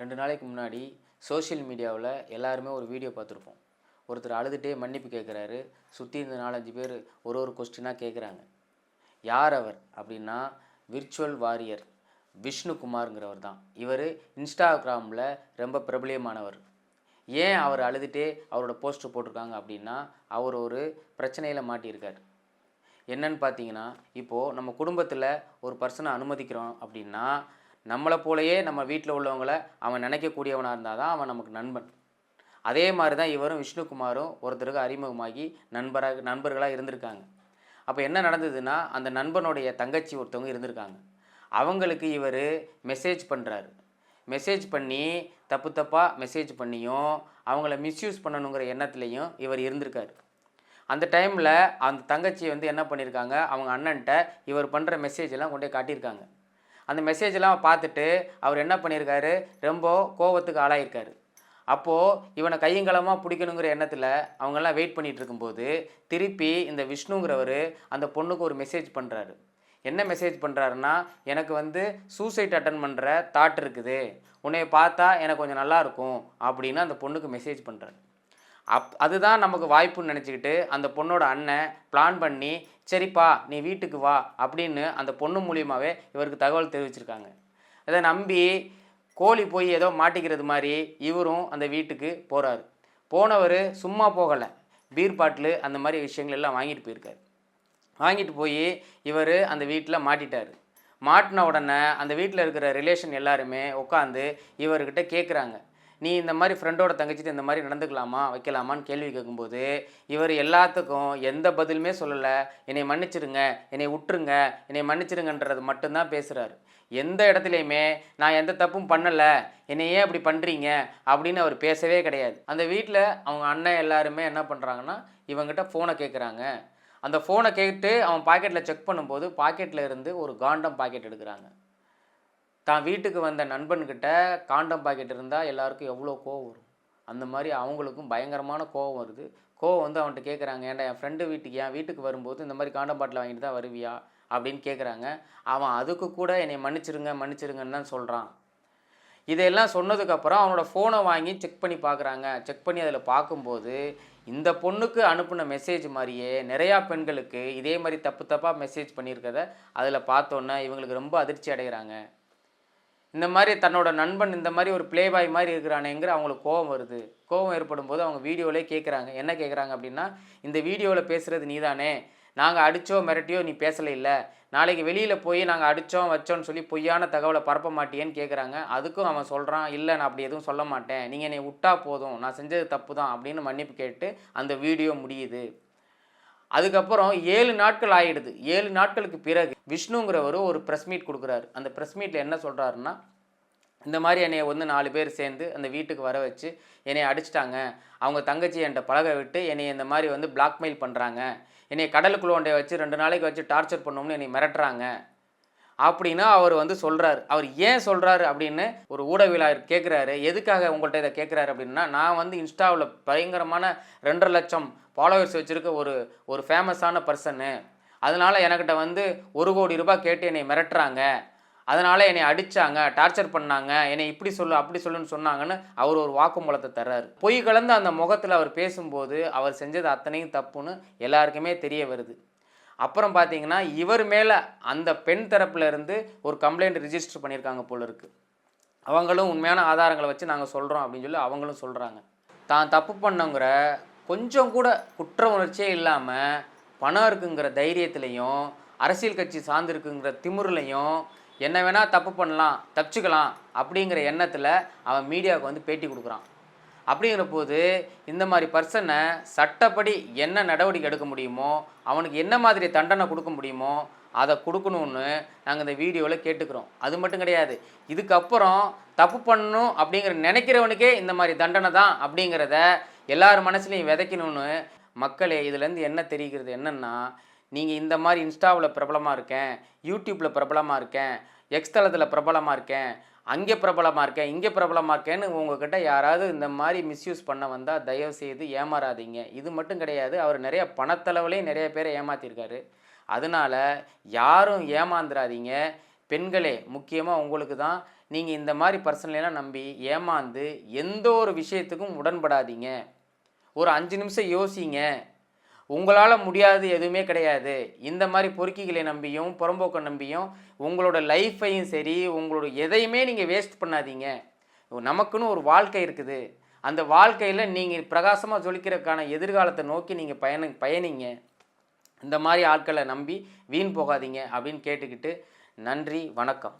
ரெண்டு நாளைக்கு முன்னாடி சோஷியல் மீடியாவில் எல்லாருமே ஒரு வீடியோ பார்த்துருப்போம். ஒருத்தர் அழுதுகிட்டே மன்னிப்பு கேட்குறாரு சுற்றி இருந்த நாலஞ்சு பேர் ஒரு ஒரு கொஸ்டினாக கேட்குறாங்க யார் அவர் அப்படின்னா விர்ச்சுவல் வாரியர் விஷ்ணுகுமாருங்கிறவர் தான். இவர் இன்ஸ்டாகிராமில் ரொம்ப பிரபலியமானவர். ஏன் அவர் அழுதுகிட்டே அவரோட போஸ்டர் போட்டிருக்காங்க அப்படின்னா அவர் ஒரு பிரச்சனையில் மாட்டியிருக்கார். என்னன்னு பார்த்தீங்கன்னா இப்போது நம்ம குடும்பத்தில் ஒரு பர்சனை அனுமதிக்கிறோம் அப்படின்னா நம்மளை போலயே நம்ம வீட்டில் உள்ளவங்களை அவன் நினைக்கக்கூடியவனாக இருந்தால் தான் அவன் நமக்கு நண்பன். அதே மாதிரி தான் இவரும் விஷ்ணுகுமாரும் ஒருத்தருக்கு அறிமுகமாகி நண்பராக நண்பர்களாக இருந்திருக்காங்க. அப்போ என்ன நடந்ததுன்னா அந்த நண்பனுடைய தங்கச்சி ஒருத்தவங்க இருந்திருக்காங்க. அவங்களுக்கு இவர் மெசேஜ் பண்ணுறாரு மெசேஜ் பண்ணி தப்பு தப்பாக மெசேஜ் பண்ணியும் அவங்கள மிஸ்யூஸ் பண்ணணுங்கிற எண்ணத்துலேயும் இவர் இருந்திருக்காரு. அந்த டைமில் அந்த தங்கச்சி வந்து என்ன பண்ணியிருக்காங்க அவங்க அண்ணன்ட்ட இவர் பண்ணுற மெசேஜ் எல்லாம் கொண்டே காட்டியிருக்காங்க. அந்த மெசேஜ் எல்லாம் பார்த்துட்டு அவர் என்ன பண்ணியிருக்காரு? ரொம்ப கோவத்துக்கு ஆளாயிருக்காரு. அப்போது இவனை கையங்கலமாக பிடிக்கணுங்கிற எண்ணத்தில் அவங்கெல்லாம் வெயிட் பண்ணிகிட்டு இருக்கும்போது திருப்பி இந்த விஷ்ணுங்கிறவர் அந்த பொண்ணுக்கு ஒரு மெசேஜ் பண்ணுறாரு என்ன மெசேஜ் பண்ணுறாருன்னா எனக்கு வந்து சூசைட் அட்டன் பண்ணுற தாட் இருக்குது. உன்னை பார்த்தா எனக்கு கொஞ்சம் நல்லா இருக்கும் அப்படின்னு அந்த பொண்ணுக்கு மெசேஜ் பண்ணுறாரு அப் அதுதான் நமக்கு வாய்ப்புன்னு நினச்சிக்கிட்டு அந்த பொண்ணோட அண்ணன் பிளான் பண்ணி சரிப்பா நீ வீட்டுக்கு வா அப்படின்னு அந்த பொண்ணு மூலியமாகவே இவருக்கு தகவல் தெரிவிச்சிருக்காங்க. அதை நம்பி கோழி போய் ஏதோ மாட்டிக்கிறது மாதிரி இவரும் அந்த வீட்டுக்கு போகிறாரு போனவர் சும்மா போகலை. பீர் பாட்டில் அந்த மாதிரி விஷயங்கள் எல்லாம் வாங்கிட்டு போயிருக்காரு. வாங்கிட்டு போய் இவர் அந்த வீட்டில் மாட்டிட்டார். மாட்டின உடனே அந்த வீட்டில் இருக்கிற ரிலேஷன் எல்லாருமே உட்காந்து இவர்கிட்ட கேட்குறாங்க நீ இந்த மாதிரி ஃப்ரெண்டோட தங்கச்சிட்டு இந்த மாதிரி நடந்துக்கலாமா வைக்கலாமான்னு கேள்வி கேட்கும்போது இவர் எல்லாத்துக்கும் எந்த பதிலுமே சொல்லலை. என்னை மன்னிச்சிருங்க என்னை விட்டுருங்க என்னை மன்னிச்சிருங்கன்றது மட்டும்தான் பேசுகிறாரு எந்த இடத்துலையுமே நான் எந்த தப்பும் பண்ணலை என்னை ஏன் அப்படி பண்ணுறீங்க அப்படின்னு அவர் பேசவே கிடையாது. அந்த வீட்டில் அவங்க அண்ணன் எல்லாருமே என்ன பண்ணுறாங்கன்னா இவங்ககிட்ட ஃபோனை கேட்குறாங்க அந்த ஃபோனை கேட்டு அவன் பாக்கெட்டில் செக் பண்ணும்போது பாக்கெட்டில் இருந்து ஒரு காண்டம் பாக்கெட் எடுக்கிறாங்க. தான் வீட்டுக்கு வந்த நண்பன்கிட்ட காண்டம் பாக்கெட் இருந்தால் எல்லாருக்கும் எவ்வளோ கோவம் வரும்? அந்த மாதிரி அவங்களுக்கும் பயங்கரமான கோவம் வருது. கோவம் வந்து அவன்கிட்ட கேட்குறாங்க ஏன்டா என் ஃப்ரெண்டு வீட்டுக்கு என் வீட்டுக்கு வரும்போது இந்த மாதிரி காண்டம் பாட்டில் வாங்கிட்டு தான் வருவியா? அப்படின்னு கேட்குறாங்க அவன் அதுக்கு கூட என்னை மன்னிச்சிருங்க மன்னிச்சிருங்கன்னு தான் சொல்கிறான் இதையெல்லாம் சொன்னதுக்கப்புறம் அவனோட ஃபோனை வாங்கி செக் பண்ணி பார்க்குறாங்க செக் பண்ணி அதில் பார்க்கும்போது இந்த பொண்ணுக்கு அனுப்பின மெசேஜ் மாதிரியே நிறையா பெண்களுக்கு இதே மாதிரி தப்பு தப்பாக மெசேஜ் பண்ணியிருக்கத அதில் பார்த்தோன்னே இவங்களுக்கு ரொம்ப அதிர்ச்சி அடைகிறாங்க இந்த மாதிரி தன்னோட நண்பன் இந்த மாதிரி ஒரு ப்ளே பாய் மாதிரி இருக்கிறானேங்கிற அவங்களுக்கு கோவம் வருது. கோவம் ஏற்படும் போது அவங்க வீடியோவிலே கேட்குறாங்க என்ன கேட்குறாங்க அப்படின்னா இந்த வீடியோவில் பேசுகிறது நீ தானே நாங்கள் அடித்தோ மிரட்டியோ நீ பேசலை இல்லை. நாளைக்கு வெளியில் போய் நாங்கள் அடித்தோம் வச்சோன்னு சொல்லி பொய்யான தகவலை பரப்ப மாட்டேன்னு கேட்குறாங்க அதுக்கும் அவன் சொல்கிறான் இல்லை நான் அப்படி எதுவும் சொல்ல மாட்டேன். நீங்கள் என்னை விட்டா போதும். நான் செஞ்சது தப்பு தான் அப்படின்னு மன்னிப்பு கேட்டு அந்த வீடியோ முடியுது. அதுக்கப்புறம் ஏழு நாட்கள் ஆகிடுது ஏழு நாட்களுக்கு பிறகு விஷ்ணுங்கிறவர் ஒரு ப்ரெஸ் மீட் கொடுக்குறாரு. அந்த ப்ரெஸ் மீட்டில் என்ன சொல்கிறாருன்னா இந்த மாதிரி என்னை வந்து நாலு பேர் சேர்ந்து அந்த வீட்டுக்கு வர வச்சு என்னை அடிச்சிட்டாங்க. அவங்க தங்கச்சி என்கிட்ட பழக விட்டு என்னை இந்த மாதிரி வந்து பிளாக்மெயில் பண்ணுறாங்க என்னை கடலுக்குள்ள ஒன்றை வச்சு ரெண்டு நாளைக்கு வச்சு டார்ச்சர் பண்ணணும்னு என்னை மிரட்டுறாங்க. அப்படின்னு அவர் வந்து சொல்கிறாரு அவர் ஏன் சொல்கிறாரு அப்படின்னு ஒரு ஊடகவியலாளர் கேட்குறாரு எதுக்காக உங்கள்கிட்ட இதை கேட்குறாரு அப்படின்னா நான் வந்து இன்ஸ்டாவில் பயங்கரமான ரெண்டரை லட்சம் ஃபாலோவர்ஸ் வச்சுருக்க ஒரு ஒரு ஃபேமஸான பர்சனு அதனால் எனக்கிட்ட வந்து ஒரு கோடி ரூபாய் கேட்டு என்னை மிரட்டுறாங்க. அதனால் என்னை அடித்தாங்க டார்ச்சர் பண்ணாங்க என்னை இப்படி சொல்லு அப்படி சொல்லுன்னு சொன்னாங்கன்னு அவர் ஒரு வாக்குமூலத்தை தர்றாரு. பொய் கலந்து அந்த முகத்தில் அவர் பேசும்போது அவர் செஞ்சது அத்தனையும் தப்புன்னு எல்லாருக்குமே தெரிய வருது. அப்புறம் பார்த்தீங்கன்னா இவர் மேலே அந்த பெண் தரப்பில் இருந்து ஒரு கம்ப்ளைண்ட் ரிஜிஸ்டர் பண்ணியிருக்காங்க போல இருக்குது அவங்களும் உண்மையான ஆதாரங்களை வச்சு நாங்கள் சொல்கிறோம் அப்படின்னு சொல்லி அவங்களும் சொல்கிறாங்க தான் தப்பு பண்ணவங்கிற கொஞ்சம் கூட குற்ற உணர்ச்சியே இல்லாமல் பணம் இருக்குங்கிற தைரியத்துலையும் அரசியல் கட்சி சார்ந்திருக்குங்கிற திமிருலையும் என்ன வேணால் தப்பு பண்ணலாம் தப்பிச்சுக்கலாம் அப்படிங்கிற எண்ணத்தில் அவன் மீடியாவுக்கு வந்து பேட்டி கொடுக்குறான். அப்படிங்கிற போது இந்த மாதிரி பர்சனை சட்டப்படி என்ன நடவடிக்கை எடுக்க முடியுமோ அவனுக்கு என்ன மாதிரி தண்டனை கொடுக்க முடியுமோ அதை கொடுக்கணும்னு நாங்கள் இந்த வீடியோவில் கேட்டுக்கிறோம். அது மட்டும் கிடையாது. இதுக்கப்புறம் தப்பு பண்ணணும் அப்படிங்கிற நினைக்கிறவனுக்கே இந்த மாதிரி தண்டனை தான் அப்படிங்கிறத எல்லார் மனசுலையும் விதைக்கணும்னு மக்களே இதுலேருந்து என்ன தெரிகிறது என்னென்னா நீங்கள் இந்த மாதிரி இன்ஸ்டாவில் பிரபலமாக இருக்கேன் யூடியூப்பில் பிரபலமாக இருக்கேன் எக்ஸ்தலத்தில் பிரபலமாக இருக்கேன் அங்கே பிரபலமாக இருக்கேன் இங்கே பிரபலமாக இருக்கேன்னு உங்ககிட்ட யாராவது இந்த மாதிரி மிஸ்யூஸ் பண்ண வந்தால் தயவு செய்து ஏமாறாதீங்க. இது மட்டும் கிடையாது அவர் நிறைய பணத்தளவுலேயும் நிறைய பேரை ஏமாற்றிருக்காரு அதனால யாரும் ஏமாந்துடாதீங்க பெண்களே முக்கியமாக உங்களுக்கு தான் நீங்கள் இந்த மாதிரி பர்சனலாம் நம்பி ஏமாந்து எந்த ஒரு விஷயத்துக்கும் உடன்படாதீங்க. ஒரு அஞ்சு நிமிஷம் யோசிங்க. உங்களால் முடியாது எதுவுமே கிடையாது. இந்த மாதிரி பொறுக்கிகளை நம்பியும் புறம்போக்கை நம்பியும் உங்களோட லைஃப்பையும் சரி உங்களோட எதையுமே நீங்கள் வேஸ்ட் பண்ணாதீங்க. நமக்குன்னு ஒரு வாழ்க்கை இருக்குது. அந்த வாழ்க்கையில் நீங்கள் பிரகாசமாக ஜொலிக்கிறதுக்கான எதிர்காலத்தை நோக்கி நீங்கள் பயண பயணிங்க. இந்த மாதிரி ஆட்களை நம்பி வீண் போகாதீங்க அப்படின்னு கேட்டுக்கிட்டு நன்றி வணக்கம்.